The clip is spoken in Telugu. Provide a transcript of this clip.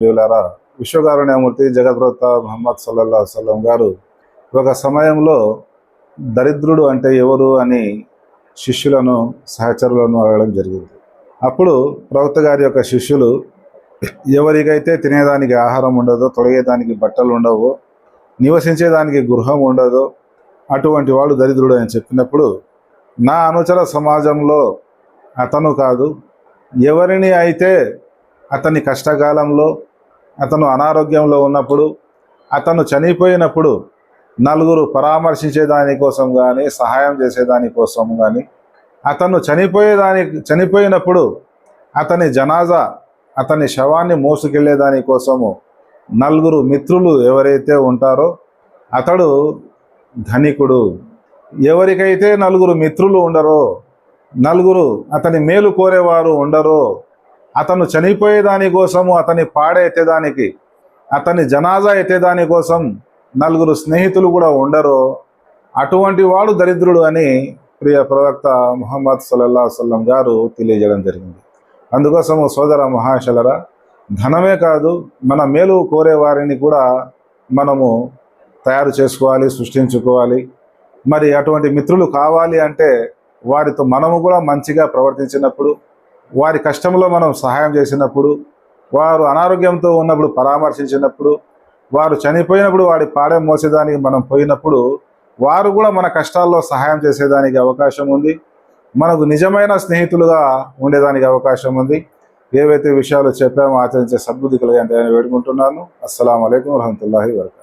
దేవులారా విశ్వకారుణ్యమూర్తి జగద్రత మహమ్మద్ సల్లల్లా సల్లం గారు ఒక సమయంలో దరిద్రుడు అంటే ఎవరు అని శిష్యులను సహచరులను అడగడం జరిగింది. అప్పుడు ప్రవక్త గారి యొక్క శిష్యులు ఎవరికైతే తినేదానికి ఆహారం ఉండదో తొలగేదానికి బట్టలు ఉండవో నివసించేదానికి గృహం ఉండదో అటువంటి వాడు దరిద్రుడు అని చెప్పినప్పుడు నా అనుచర సమాజంలో అతను కాదు ఎవరిని అయితే అతని కష్టకాలంలో అతను అనారోగ్యంలో ఉన్నప్పుడు అతను చనిపోయినప్పుడు నలుగురు పరామర్శించే దానికోసం కానీ సహాయం చేసేదాని కోసం కానీ అతను చనిపోయేదాని చనిపోయినప్పుడు అతని జనాజా అతని శవాన్ని మోసుకెళ్ళే కోసము నలుగురు మిత్రులు ఎవరైతే ఉంటారో అతడు ధనికుడు. ఎవరికైతే నలుగురు మిత్రులు ఉండరో నలుగురు అతని మేలు కోరేవారు ఉండరో అతను చనిపోయేదాని కోసము అతని పాడ ఎత్తేదానికి అతని జనాజా ఎత్తేదాని కోసం నలుగురు స్నేహితులు కూడా ఉండరు అటువంటి వాడు దరిద్రుడు అని ప్రియ ప్రవక్త ముహమ్మద్ సల్లల్లా సల్లం గారు తెలియజేయడం జరిగింది. అందుకోసము సోదర మహాశలరా ధనమే కాదు మన మేలు కోరే వారిని కూడా మనము తయారు చేసుకోవాలి సృష్టించుకోవాలి. మరి అటువంటి మిత్రులు కావాలి అంటే వారితో మనము కూడా మంచిగా ప్రవర్తించినప్పుడు వారి కష్టంలో మనం సహాయం చేసినప్పుడు వారు అనారోగ్యంతో ఉన్నప్పుడు పరామర్శించినప్పుడు వారు చనిపోయినప్పుడు వాడి పాడే మోసేదానికి మనం పోయినప్పుడు వారు కూడా మన కష్టాల్లో సహాయం చేసేదానికి అవకాశం ఉంది. మనకు నిజమైన స్నేహితులుగా ఉండేదానికి అవకాశం ఉంది. ఏవైతే విషయాలు చెప్పామో ఆచరించే సద్బుద్ధి కలిగి అంటే వేడుకుంటున్నాను. అస్సలం అయికం వరహతుల్లా వరకాతు